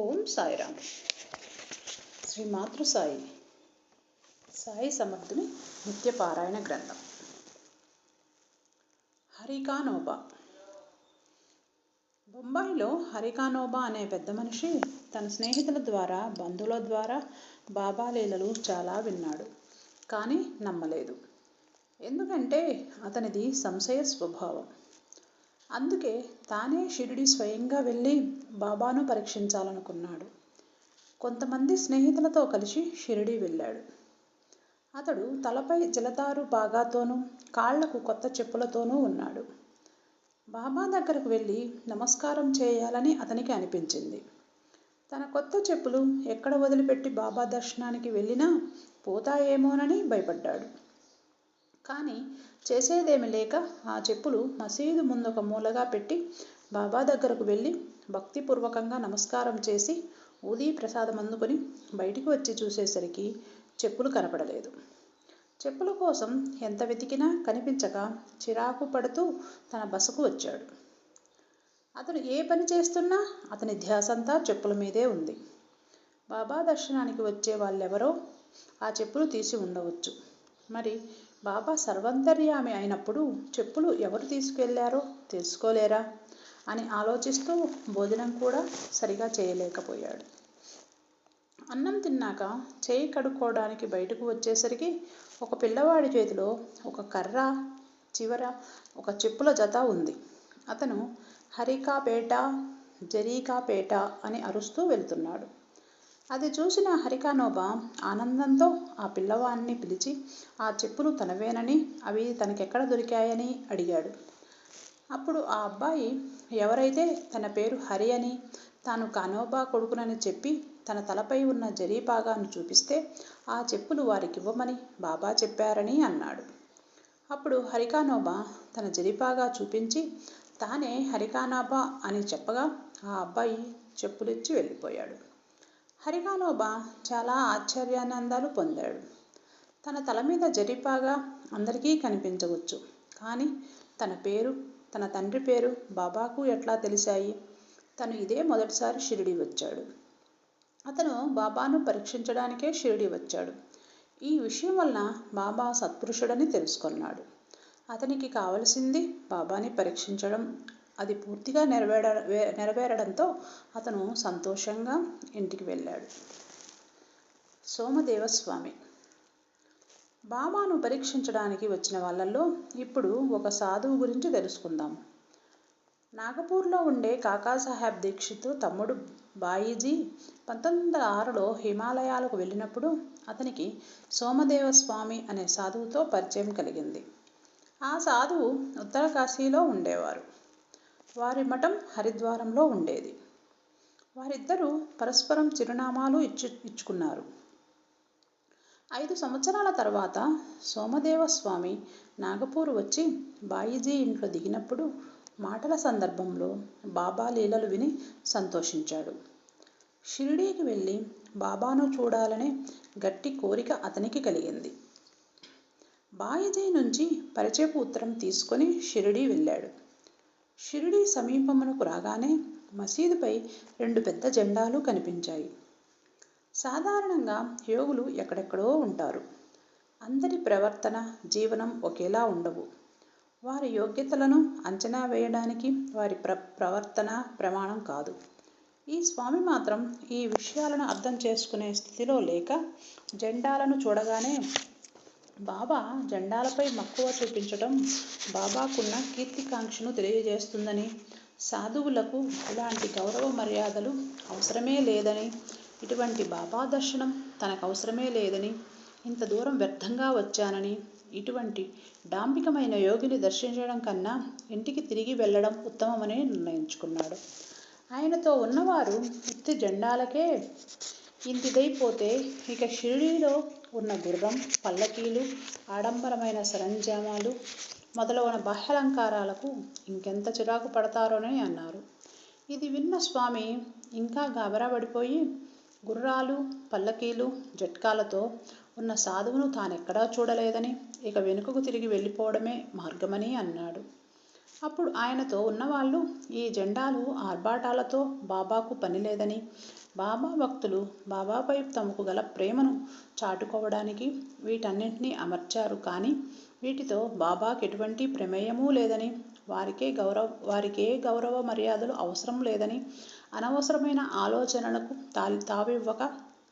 ఓం సాయిరామ్. శ్రీ మాతృ సాయి. సాయి సమర్థుని నిత్య పారాయణ గ్రంథం. హరికానోబా. బొంబాయిలో హరికానోబా అనే పెద్ద మనిషి తన స్నేహితుల ద్వారా బంధువుల ద్వారా బాబా లీలలు చాలా విన్నాడు కానీ నమ్మలేదు. ఎందుకంటే అతనిది సంశయ స్వభావం. అందుకే తానే షిరిడి స్వయంగా వెళ్ళి బాబాను పరీక్షించాలనుకున్నాడు. కొంతమంది స్నేహితులతో కలిసి షిరిడి వెళ్ళాడు. అతడు తలపై జలతారు బాగాతోనూ కాళ్ళకు కొత్త చెప్పులతోనూ ఉన్నాడు. బాబా దగ్గరకు వెళ్ళి నమస్కారం చేయాలని అతనికి అనిపించింది. తన కొత్త చెప్పులు ఎక్కడ వదిలిపెట్టి బాబా దర్శనానికి వెళ్ళినా పోతాయేమోనని భయపడ్డాడు. కానీ చేసేదేమి లేక ఆ చెప్పులు మసీదు ముందొక మూలగా పెట్టి బాబా దగ్గరకు వెళ్ళి భక్తిపూర్వకంగా నమస్కారం చేసి ఊదీ ప్రసాదం అందుకొని బయటికి వచ్చి చూసేసరికి చెప్పులు కనపడలేదు. చెప్పుల కోసం ఎంత వెతికినా కనిపించక చిరాకు పడుతూ తన బసకు వచ్చాడు. అతను ఏ పని చేస్తున్నా అతని ధ్యాసంతా చెప్పుల మీదే ఉంది. బాబా దర్శనానికి వచ్చే వాళ్ళెవరో ఆ చెప్పులు తీసి ఉండవచ్చు. మరి బాబా సర్వంతర్యామి అయినప్పుడు చెప్పులు ఎవరు తీసుకెళ్ళారో తెలుసుకోలేరా? అని ఆలోచిస్తూ భోజనం కూడా సరిగా చేయలేకపోయాడు. అన్నం తిన్నాక చేయి కడుక్కోవడానికి బయటకు వచ్చేసరికి ఒక పిల్లవాడి చేతిలో ఒక కర్ర చివర ఒక చెప్పుల జత ఉంది. అతను హరికాపేట జరీకాపేట అని అరుస్తూ వెళ్తున్నాడు. అది చూసిన హరికానోబా ఆనందంతో ఆ పిల్లవాన్ని పిలిచి ఆ చెప్పులు తనవేనని అవి తనకెక్కడ దొరికాయని అడిగాడు. అప్పుడు ఆ అబ్బాయి ఎవరైతే తన పేరు హరి అని తాను కానోబా కొడుకునని చెప్పి తన తలపై ఉన్న జరీపాగాను చూపిస్తే ఆ చెప్పులు వారికి ఇవ్వమని బాబా చెప్పారని అన్నాడు. అప్పుడు హరికానోబా తన జరీపాగా చూపించి తానే హరికానాబా అని చెప్పగా ఆ అబ్బాయి చెప్పులిచ్చి వెళ్ళిపోయాడు. హరికానోబా చాలా ఆశ్చర్యానందాలు పొందాడు. తన తల మీద జరిపాగా అందరికీ కనిపించవచ్చు. కానీ తన పేరు తన తండ్రి పేరు బాబాకు ఎట్లా తెలిసాయి తను ఇదే మొదటిసారి షిరిడి వచ్చాడు. అతను బాబాను పరీక్షించడానికే షిరిడి వచ్చాడు. ఈ విషయం వలన బాబా సత్పురుషుడని తెలుసుకున్నాడు. అతనికి కావలసింది బాబాని పరీక్షించడం అది పూర్తిగా నెరవేర నెరవేరడంతో అతను సంతోషంగా ఇంటికి వెళ్ళాడు. సోమదేవస్వామి. బాబాను పరీక్షించడానికి వచ్చిన వాళ్ళల్లో ఇప్పుడు ఒక సాధువు గురించి తెలుసుకుందాం. నాగపూర్లో ఉండే కాకాసాహెబ్ దీక్షిత్ తమ్ముడు బాయిజీ పంతొమ్మిది వందల ఆరులో హిమాలయాలకు వెళ్ళినప్పుడు అతనికి సోమదేవస్వామి అనే సాధువుతో పరిచయం కలిగింది. ఆ సాధువు ఉత్తరకాశీలో ఉండేవారు. వారి మఠం హరిద్వారంలో ఉండేది. వారిద్దరూ పరస్పరం చిరునామాలు ఇచ్చు ఇచ్చుకున్నారు. ఐదు సంవత్సరాల తర్వాత సోమదేవస్వామి నాగపూర్ వచ్చి బాయిజీ ఇంట్లో దిగినప్పుడు మాటల సందర్భంలో బాబా లీలలు విని సంతోషించాడు. షిరిడీకి వెళ్ళి బాబాను చూడాలనే గట్టి కోరిక అతనికి కలిగింది. బాయిజీ నుంచి పరిచయపు ఉత్తరం తీసుకొని షిరిడీ వెళ్ళాడు. షిరిడీ సమీపమునకు రాగానే మసీదుపై రెండు పెద్ద జెండాలు కనిపించాయి. సాధారణంగా యోగులు ఎక్కడెక్కడో ఉంటారు. అందరి ప్రవర్తన జీవనం ఒకేలా ఉండవు. వారి యోగ్యతలను అంచనా వేయడానికి వారి ప్ర ప్రవర్తన ప్రమాణం కాదు. ఈ స్వామి మాత్రం ఈ విషయాలను అర్థం చేసుకునే స్థితిలో లేక జెండాలను చూడగానే బాబా జెండాలపై మక్కువ చూపించడం బాబాకున్న కీర్తికాంక్షను తెలియజేస్తుందని. సాధువులకు ఇలాంటి గౌరవ మర్యాదలు అవసరమే లేదని. ఇటువంటి బాబా దర్శనం తనకు అవసరమే లేదని. ఇంత దూరం వ్యర్థంగా వచ్చానని. ఇటువంటి డాంబికమైన యోగిని దర్శించడం కన్నా ఇంటికి తిరిగి వెళ్ళడం ఉత్తమమని నిర్ణయించుకున్నాడు. ఆయనతో ఉన్నవారు ఉత్తి జెండాలకే ఇంతిదైపోతే ఇక షిరిడీలో ఉన్న గుర్రం పల్లకీలు ఆడంబరమైన సరంజామాలు మొదలైన బాహ్యాలంకారాలకు ఇంకెంత చిరాకు పడతారోనని అన్నారు. ఇది విన్న స్వామి ఇంకా గాబరాపడిపోయి గుర్రాలు పల్లకీలు జట్కాలతో ఉన్న సాధువును తానెక్కడా చూడలేదని ఇక వెనుకకు తిరిగి వెళ్ళిపోవడమే మార్గమని అన్నాడు. అప్పుడు ఆయనతో ఉన్నవాళ్ళు ఈ జెండాలు ఆర్భాటాలతో బాబాకు పని లేదని బాబా భక్తులు బాబాపై తమకు గల ప్రేమను చాటుకోవడానికి వీటన్నింటినీ అమర్చారు. కానీ వీటితో బాబాకు ఎటువంటి ప్రమేయమూ లేదని వారికే గౌరవ వారికే గౌరవ మర్యాదలు అవసరం లేదని అనవసరమైన ఆలోచనలకు తాలి తావివ్వక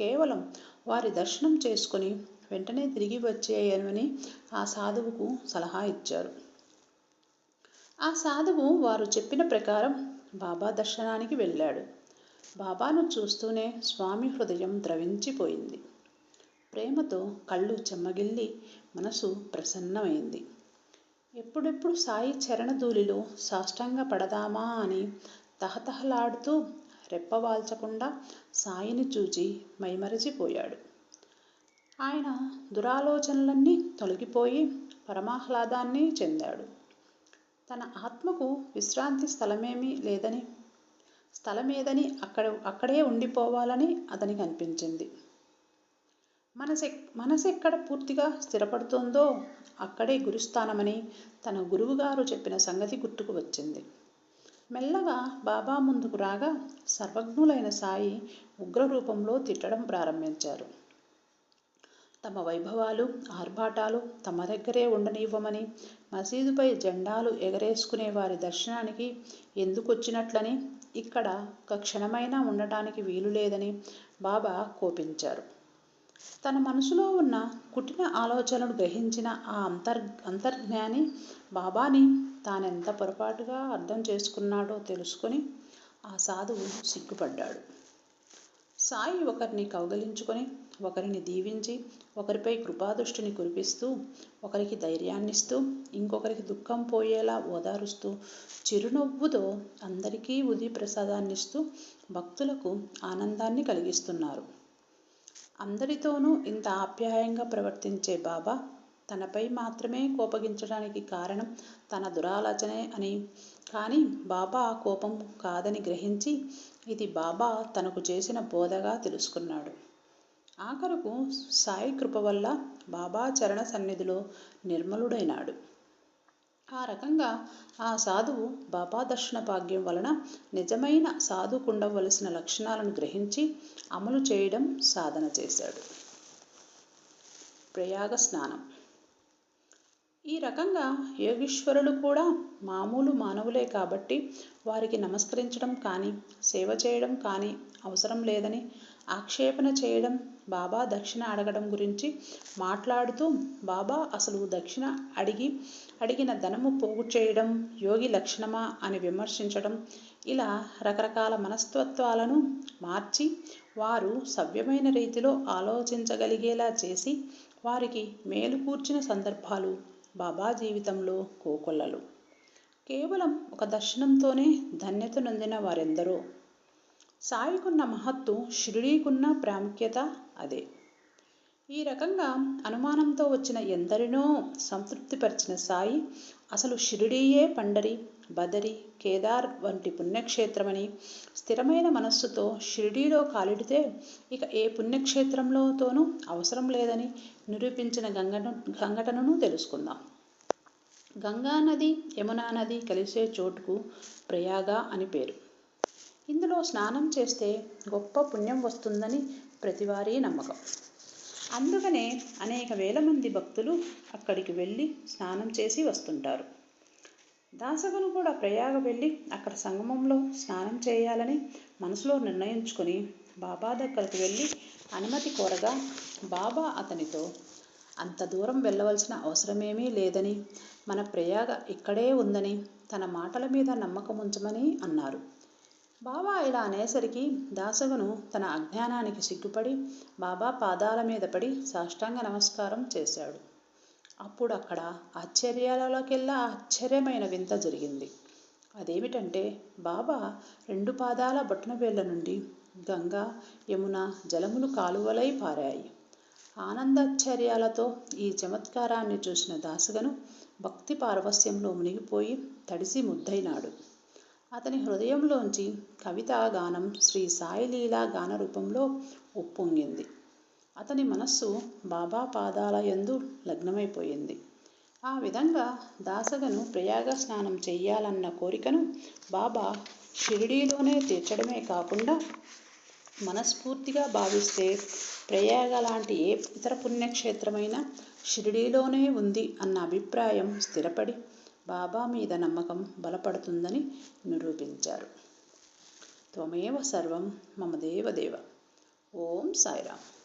కేవలం వారి దర్శనం చేసుకుని వెంటనే తిరిగి వచ్చేయమని ఆ సాధువుకు సలహా ఇచ్చారు. ఆ సాధువు వారు చెప్పిన ప్రకారం బాబా దర్శనానికి వెళ్ళాడు. బాబాను చూస్తూనే స్వామి హృదయం ద్రవించిపోయింది. ప్రేమతో కళ్ళు చెమ్మగిల్లి మనసు ప్రసన్నమైంది. ఎప్పుడెప్పుడు సాయి చరణధూళిలో సాష్టంగా పడదామా అని తహతహలాడుతూ రెప్పవాల్చకుండా సాయిని చూచి మైమరచిపోయాడు. ఆయన దురాలోచనలన్నీ తొలగిపోయి పరమాహ్లాదాన్ని చెందాడు. తన ఆత్మకు విశ్రాంతి స్థలమేమీ లేదని స్థలమేదని అక్కడ అక్కడే ఉండిపోవాలని అతనికి అనిపించింది. మనసె మనసెక్కడ పూర్తిగా స్థిరపడుతోందో అక్కడే గురుస్థానమని తన గురువుగారు చెప్పిన సంగతి గుర్తుకు వచ్చింది. మెల్లగా బాబా ముందుకు రాగా సర్వజ్ఞులైన సాయి ఉగ్రరూపంలో తిట్టడం ప్రారంభించారు. తమ వైభవాలు ఆర్భాటాలు తమ దగ్గరే ఉండనివ్వమని మసీదుపై జెండాలు ఎగరేసుకునే వారి దర్శనానికి ఎందుకు వచ్చినట్లని ఇక్కడ ఒక క్షణమైనా ఉండటానికి వీలు లేదని బాబా కోపించారు. తన మనసులో ఉన్న కుటిన ఆలోచనలు గ్రహించిన ఆ అంతర్ అంతర్జ్ఞాని బాబాని తానెంత పొరపాటుగా అర్థం చేసుకున్నాడో తెలుసుకొని ఆ సాధువు సిగ్గుపడ్డాడు. సాయి ఒకరిని కౌగలించుకొని ఒకరిని దీవించి ఒకరిపై కృపాదృష్టిని కురిపిస్తూ ఒకరికి ధైర్యాన్నిస్తూ ఇంకొకరికి దుఃఖం పోయేలా ఓదారుస్తూ చిరునవ్వుతో అందరికీ ఉది ప్రసాదాన్నిస్తూ భక్తులకు ఆనందాన్ని కలిగిస్తున్నారు. అందరితోనూ ఇంత ఆప్యాయంగా ప్రవర్తించే బాబా తనపై మాత్రమే కోపగించడానికి కారణం తన దురాలోచనే అని. కానీ బాబా ఆ కోపం కాదని గ్రహించి ఇది బాబా తనకు చేసిన బోధగా తెలుసుకున్నాడు. ఆఖరుకు సాయి కృప వల్ల బాబా చరణ సన్నిధిలో నిర్మలుడైనాడు. ఆ రకంగా ఆ సాధువు బాబా దర్శన భాగ్యం వలన నిజమైన సాధుకుండవలసిన లక్షణాలను గ్రహించి అమలు చేయడం సాధన చేశాడు. ప్రయాగ స్నానం. ఈ రకంగా యోగీశ్వరులు కూడా మామూలు మానవులే కాబట్టి వారికి నమస్కరించడం కానీ సేవ చేయడం కానీ అవసరం లేదని ఆక్షేపణ చేయడం బాబా దక్షిణ అడగడం గురించి మాట్లాడుతూ బాబా అసలు దక్షిణ అడిగి అడిగిన ధనము పోగు చేయడం యోగి లక్షణమా అని విమర్శించడం ఇలా రకరకాల మనస్తత్వాలను మార్చి వారు సవ్యమైన రీతిలో ఆలోచించగలిగేలా చేసి వారికి మేలు కూర్చిన సందర్భాలు బాబా జీవితంలో కోకొల్లలు. కేవలం ఒక దర్శనంతోనే ధన్యత నొందిన వారెందరో సాయికున్న మహత్తు షిరిడీకున్న ప్రాముఖ్యత అదే. ఈ రకంగా అనుమానంతో వచ్చిన ఎందరినో సంతృప్తిపరిచిన సాయి అసలు షిరిడీయే పండరి బదరి కేదార్ వంటి పుణ్యక్షేత్రమని స్థిరమైన మనస్సుతో షిరిడీలో కాలిడితే ఇక ఏ పుణ్యక్షేత్రంలోతోనూ అవసరం లేదని నిరూపించిన గంగను సంఘటనను తెలుసుకుందాం. గంగా నది యమునా నది కలిసే చోటుకు ప్రయాగ అని పేరు. ఇందులో స్నానం చేస్తే గొప్ప పుణ్యం వస్తుందని ప్రతివారీ నమ్మకం. అందుకనే అనేక వేల మంది భక్తులు అక్కడికి వెళ్ళి స్నానం చేసి వస్తుంటారు. దాసగను కూడా ప్రయాగ వెళ్ళి అక్కడ సంగమంలో స్నానం చేయాలని మనసులో నిర్ణయించుకొని బాబా దగ్గరకు వెళ్ళి అనుమతి కోరగా బాబా అతనితో అంత దూరం వెళ్ళవలసిన అవసరమేమీ లేదని మన ప్రయాగ ఇక్కడే ఉందని తన మాటల మీద నమ్మకం ఉంచమని అన్నారు. బాబా ఇలా అనేసరికి దాసగును తన అజ్ఞానానికి సిగ్గుపడి బాబా పాదాల మీద పడి సాష్టాంగ నమస్కారం చేశాడు. అప్పుడు అక్కడ ఆశ్చర్యాలలోకెల్లా ఆశ్చర్యమైన వింత జరిగింది. అదేమిటంటే బాబా రెండు పాదాల బొట్టనవేళ్ళ నుండి గంగా యమున జలములు కాలువలై పారాయి. ఆనందాశ్చర్యాలతో ఈ చమత్కారాన్ని చూసిన దాసగను భక్తి పారవస్యంలో మునిగిపోయి తడిసి ముద్దైనాడు అతని హృదయంలోంచి కవితా గానం శ్రీ సాయిలీలా గాన రూపంలో ఉప్పొంగింది. అతని మనస్సు బాబా పాదాల యందు లగ్నమైపోయింది. ఆ విధంగా దాసగను ప్రయాగ స్నానం చెయ్యాలన్న కోరికను బాబా షిరిడీలోనే తీర్చడమే కాకుండా మనస్ఫూర్తిగా భావిస్తే ప్రయాగ లాంటి ఏ ఇతర పుణ్యక్షేత్రమైనా షిరిడీలోనే ఉంది అన్న అభిప్రాయం స్థిరపడి బాబా మీద నమ్మకం బలపడుతుందని నిరూపించారు. త్వమేవ సర్వం మమ దేవదేవ. ఓం సాయిరామ్.